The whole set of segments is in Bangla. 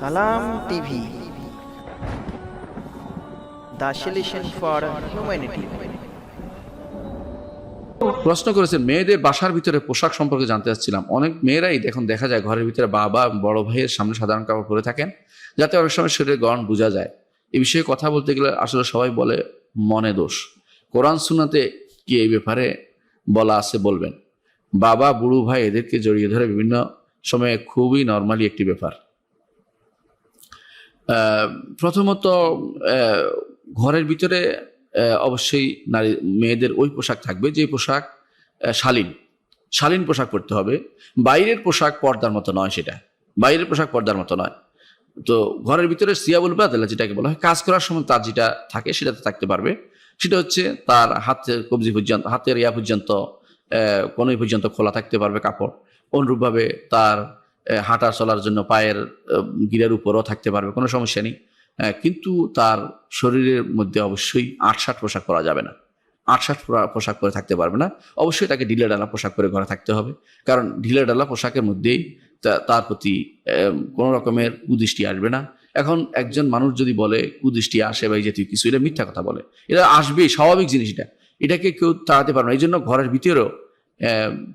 সালাম টিভি। For humanity. প্রশ্ন করেছেন, মেয়েদের বাসার ভিতরে পোশাক সম্পর্কে জানতে চাচ্ছিলাম। অনেক মেয়েরাই এখন দেখা যায় ঘরের ভিতরে বাবা বড় ভাইয়ের সামনে সাধারণ কাপড় পরে থাকেন, যাতে অনেক সময় শরীরের গড়ন বোঝা যায়। এ বিষয়ে কথা বলতে গেলে আসলে সবাই বলে মনে দোষ। কোরআন সুনাতে কি এই ব্যাপারে বলা আছে বলবেন? বাবা, বুড়ো ভাই এদেরকে জড়িয়ে ধরে বিভিন্ন সময়ে খুবই নর্মালি একটি ব্যাপার। প্রথমত ঘরের ভিতরে অবশ্যই নারী, মেয়েদের ওই পোশাক থাকবে যে পোশাক শালীন। শালীন পোশাক পরতে হবে। বাইরের পোশাক পর্দার মতো নয় সেটা। বাইরের পোশাক পর্দার মতো নয়। তো ঘরের ভিতরে সিয়াবুল বাদলা যেটাকে বলা হয়, কাজ করার সময় তার যেটা থাকে সেটাতে থাকতে পারবে। সেটা হচ্ছে তার হাতের কবজি পর্যন্ত, হাতের ইয়া পর্যন্ত কোনোই পর্যন্ত খোলা থাকতে পারবে কাপড়। অনুরূপভাবে তার হাঁটা চলার জন্য পায়ের গিরার উপরও থাকতে পারবে, কোনো সমস্যা নেই। কিন্তু তার শরীরের মধ্যে অবশ্যই আটষাট পোশাক পরা যাবে না। আটষাট পোশাক পরে থাকতে পারবে না। অবশ্যই তাকে ঢিলে ডালা পোশাক পরে ঘরে থাকতে হবে। কারণ ঢিলে ডালা পোশাকের মধ্যেই তার প্রতি কোনো রকমের কুদৃষ্টি আসবে না। এখন একজন মানুষ যদি বলে, কুদৃষ্টি আসে বা এই জাতীয় কিছু, এটা মিথ্যা কথা বলে। এটা আসবেই, স্বাভাবিক জিনিস এটা। এটাকে কেউ তাড়াতে পারবে না। এই জন্য ঘরের ভিতরেও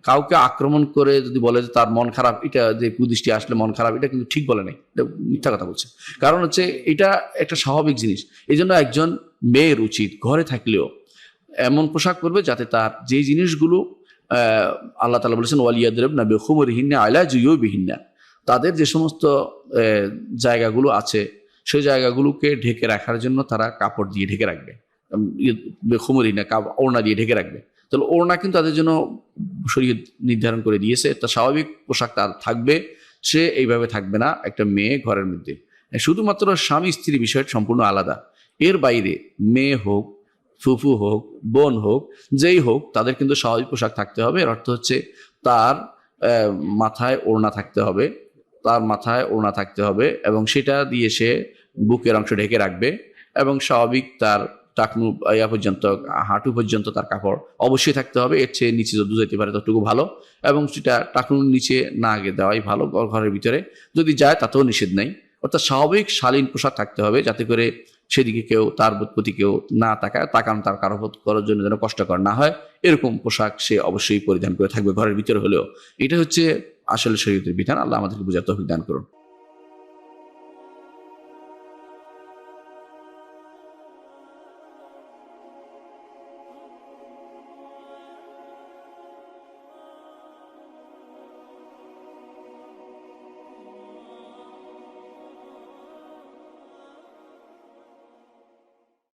কাউকে আক্রমণ করে যদি বলে যে তার মন খারাপ, এটা যে কুদৃষ্টি আসলে মন খারাপ, এটা কিন্তু ঠিক বলে নাই। এটা মিথ্যা কথা বলছে। কারণ হচ্ছে এটা একটা স্বাভাবিক জিনিস। এই জন্য একজন মেয়ের উচিত ঘরে থাকলেও এমন পোশাক পরবে যাতে তার যে জিনিসগুলো আল্লাহ তালা বলেছেন ওয়ালিয়াদ্রেব না বেখুমর হিন্না আয়লা জুইও তাদের যে সমস্ত জায়গাগুলো আছে, সেই জায়গাগুলোকে ঢেকে রাখার জন্য তারা কাপড় দিয়ে ঢেকে রাখবে। বেখুমর হিন্না ওড়না দিয়ে ঢেকে রাখবে। তাহলে ওড়না কিন্তু তাদের জন্য শরীর নির্ধারণ করে দিয়েছে। তার স্বাভাবিক পোশাক তার থাকবে, সে এইভাবে থাকবে না, একটা মেয়ে ঘরের মধ্যে। শুধুমাত্র স্বামী স্ত্রী বিষয়টা সম্পূর্ণ আলাদা। এর বাইরে মেয়ে হোক, ফুফু হোক, বোন হোক, যেই হোক, তাদের কিন্তু স্বাভাবিক পোশাক থাকতে হবে। এর অর্থ হচ্ছে তার মাথায় ওড়না থাকতে হবে, তার মাথায় ওড়না থাকতে হবে এবং সেটা দিয়ে সে বুকের অংশ ঢেকে রাখবে এবং স্বাভাবিক তার টাকনু ইয়া পর্যন্ত, হাঁটু পর্যন্ত তার কাপড় অবশ্যই থাকতে হবে। এর চেয়ে নিচে যদি যেতে পারে ততটুকু ভালো। এবং সেটা টাকনুর নিচে না আগে দেওয়াই ভালো ঘরের ভিতরে। যদি যায় তাতেও নিষেধ নেই। অর্থাৎ স্বাভাবিক শালীন পোশাক থাকতে হবে যাতে করে সেদিকে কেউ তার প্রতি কেউ না তাকায়, তাকান তার কারও করার জন্য যেন কষ্টকর না হয়। এরকম পোশাক সে অবশ্যই পরিধান করে থাকবে ঘরের ভিতরে হলেও। এটা হচ্ছে আসলে শরীয়তের বিধান। আল্লাহ আমাদেরকে বোঝার তৌফিক দান করুন।